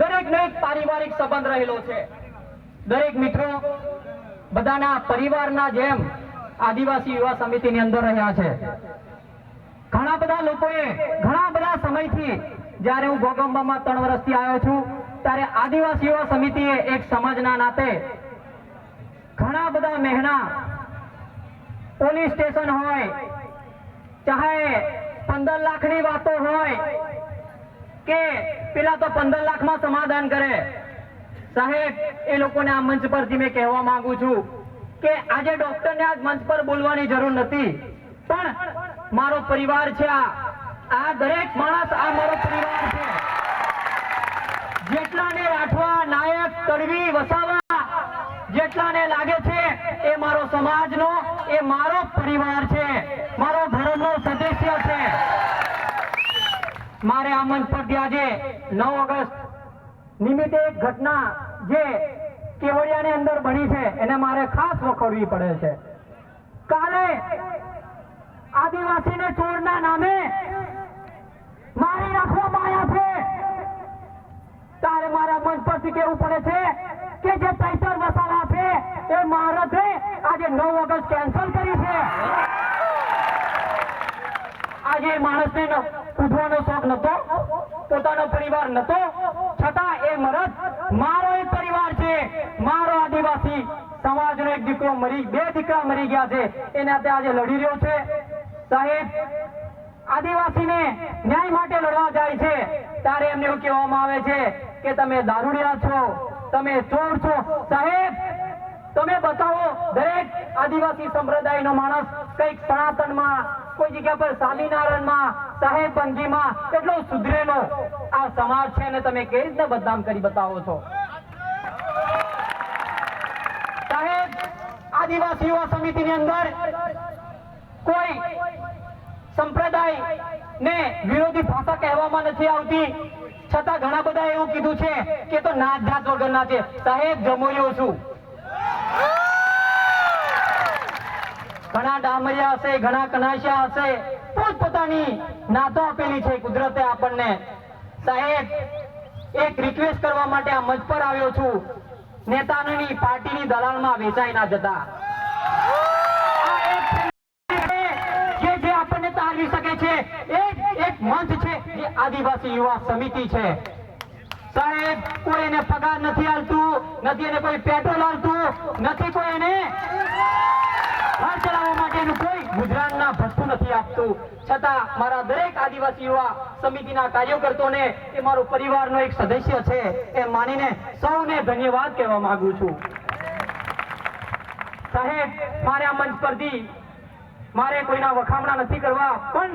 દરેકનો એક પારિવારિક સંબંધ રહેલો છે. દરેક મિત્રો બધાના પરિવારના જેમ આદિવાસી યુવા સમિતિની અંદર રહ્યા છે. ઘણા બધા લોકોએ ઘણા બધા સમયથી જ્યારે હું ગોગંબામાં ત્રણ વર્ષથી આવ્યો છું, ત્યારે આદિવાસી યુવા સમિતિએ એક સમાજના નાતે ઘણા બધા મહેણા પોલીસ સ્ટેશન હોય, ચાહે પંદર લાખની વાતો હોય કે પેલા તો પંદર લાખમાં સમાધાન કરે. સાહેબ, એ લોકોને આ મંચ પરથી મેં કહેવા માંગુ છું કે આજે ડોક્ટરને આજ મંચ પર બોલવાની જરૂર નથી. પણ મારો પરિવાર છે આ. આ દરેક માણસ, આ મારો પરિવાર છે. જેટલાને રાઠવા, નાયક, તડવી, વસાવા, જેટલાને લાગે છે એ મારો સમાજનો, એ મારો પરિવાર છે મારો ધર્મનો સદસ્ય છે મારે આ મંચ પરથી આજે નવ ઓગસ્ટ નિમિત્તે એક ઘટના જે કેવડિયાની અંદર બની છે, એને મારે ખાસ વખોડવી પડે છે. કાલે આદિવાસીને ચોરના નામે મારી નાખવામાં આવ્યા છે. તારે મારા મંચ પરથી કેવું પડે છે કે જે પૈસર વસાવા છે, એ મહારાજે આજે નવ ઓગસ્ટ કેન્સલ કરી છે. આજે માણસને ન- ઉઠવાનો શોખ નતો પોતાનો પરિવાર નતો છતાં એ મરદ મારો એક પરિવાર છે, મારો આદિવાસી સમાજનો એક દીકરો મરી, બે દીકરા મરી ગયા છે. એને તે આજે લડી રહ્યો છે. સાહેબ, આદિવાસીને ન્યાય માટે લડવા જાય છે. ત્યારે એમને એવું કહેવામાં આવે છે કે તમે દારૂડિયા છો, તમે ચોર છો. સાહેબ, તમે બતાવો, દરેક આદિવાસી સંપ્રદાયનો માણસ કંઈક સનાતનમાં, કોઈ જગ્યા પર સ્વામિનારાયણમાં સાહેબ બંધીમાં એટલો સુધરેલો? આ સમાજ છે અને તમે કેવી રીતે બદનામ કરી બતાવો છો? સાહેબ, આદિવાસી યુવા સમિતિની અંદર કોઈ સંપ્રદાય ને વિરોધી ભાષા કહેવામાં નથી આવતી. છતાં ઘણા બધા એવું કીધું છે કે તો નાત જાત વગરના છે. સાહેબ જમોયો છું. ઘણા ડામરિયા હશે, ઘણા કનાશિયા હશે. પોતપોતાની નાતો આપેલી છે. કુદરતે આપણને સાહેબ, એક રિક્વેસ્ટ કરવા માટે આ મંચ પર આવ્યો છું. નેતાની પાર્ટીની દલાલમાં વેચાઈ ના જતા. જે જે શકે છે. એક એક મંચ છે. જે આદિવાસી યુવા સમિતિ છે. સાહેબ, કોઈ એને પગાર નથી હાલતું, નથી એને કોઈ પેટ્રોલ હાલતું, નથી કોઈ એને ઘર ચલાવવા માટેનું કોઈ ગુજરાતના નથી આપતું. છતાં મારા દરેક આદિવાસી યુવા સમિતિના કાર્યકર્તાઓને એ મારો પરિવારનો એક સદસ્ય છે એ માનીને સૌને ધન્યવાદ કહેવા માંગુ છું. સાહેબ, મારે આ મંચ પરથી મારે કોઈના વખામણા નથી કરવા, પણ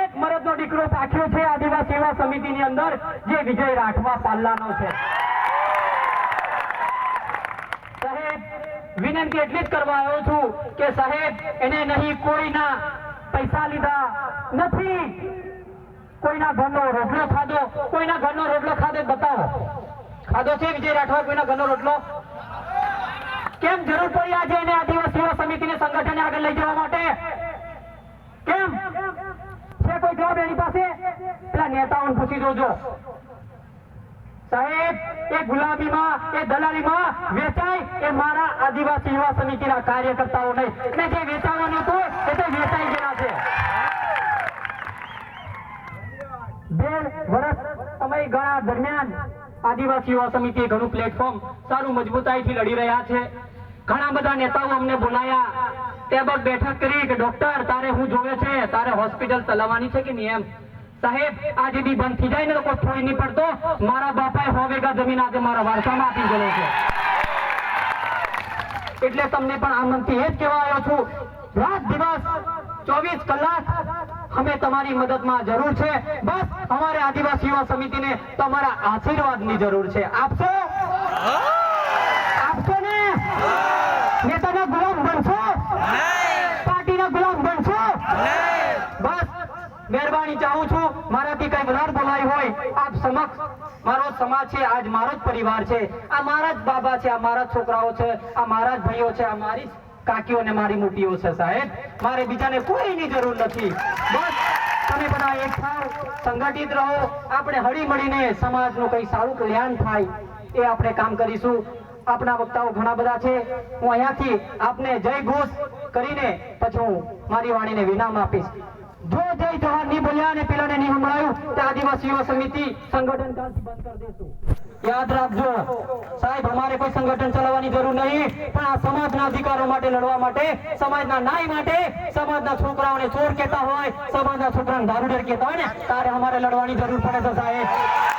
એક મરદનો દીકરો સાખ્યો છે આદિવાસી યુવા સમિતિની અંદર જે વિજય રાઠવા પાલ્લાનો છે. વિનંતી એટલી જ કરવા આવ્યો છું કે સાહેબ, એને નહીં કોઈના પૈસા લીધા નથી. કોઈના ઘરનો રોટલો ખાધો, કોઈના ઘરનો રોટલો ખાધો બતાવો. ખાધો છે વિજય રાઠવા, કોઈના ઘરનો રોટલો? કેમ જરૂર પડી આજે એને આદિવાસીઓ સમિતિને સંગઠને આગળ લઈ જવા માટે? કેમ? છે કોઈ જવાબ એની પાસે? પેલા નેતાઓને પૂછી જોજો. સાહેબ, એ ગુલામીમાં એ દલાલીમાં વેચાય એ મારા આદિવાસી યુવા સમિતિના કાર્યકર્તાઓ નહીં. જે વેચાવાનું હતું એ તો વેચાઈ ગયા છે બે વર્ષ સમયગાળા દરમિયાન આદિવાસી યુવા સમિતિએ ઘણું પ્લેટફોર્મ સારું મજબૂતાઈથી લડી રહ્યા છે. ઘણા બધા નેતાઓ અમને બોલાયા. ટેબલ બેઠક કરી કે, ડોક્ટર, તારે હું જોવે છે? તારે હોસ્પિટલ ચલાવવાની છે કે નહીં એમ? સાહેબ આજે દી બંધ થઈ જાય ને લોકો ફોઈ નહીં પડતો. મારા બાપાએ હોવેગા જમીન આજે મારા વારસામાં આપી ગયેલો છે. એટલે તમને પણ આનંદથી એ જ કહેવા આવ્યો છું. રાત દિવસ ચોવીસ કલાક અમે તમારી મદદમાં જરૂર છે. બસ, અમારે આદિવાસી યુવા સમિતિને તમારા આશીર્વાદની જરૂર છે. આપશો? આપશો ને? નેતાના ગુલામ બનશો? પાર્ટીના ગુલામ બનશો? બસ, મહેરબાની ચાહું છું. મારાથી કઈ વધારે બોલાય હોય, આપ સમક્ષ મારો સમાજ છે, આજ મારો જ પરિવાર છે. આ મારા જ બાબા છે, આ મારા છોકરાઓ છે, આ મારા જ ભાઈઓ છે, આ મારી જ કાકીઓ ને મારી મૂટીઓ છે સાહેબ. મારે બીજાને કોઈની જરૂર નથી. બસ, તમે બધા એક થાવ, સંગઠિત રહો. આપણે હળી મળીને સમાજનું કંઈ સારું કલ્યાણ થાય એ આપણે કામ કરીશું. આપણા વક્તાઓ ઘણા બધા છે. હું અહીંયાથી આપને જય ઘોષ કરીને પછી હું મારી વાણીને વિનામ આપીશ. જો જય જવાનની બોલ્યા અને પેલાને નહીં સંભળાયું, તો આદિવાસી યુવા સમિતિ સંગઠન કાલથી બંધ કરી દેશું. યાદ રાખજો, સાહેબ, અમારે કોઈ સંગઠન ચલાવવાની જરૂર નહીં, પણ આ સમાજના અધિકારો માટે લડવા માટે, સમાજના નાય માટે સમાજના છોકરાઓને ચોર કહેતા હોય, સમાજના છોકરાને દારૂડર કહેતા હોય ને, તારે અમારે લડવાની જરૂર પડે છે સાહેબ.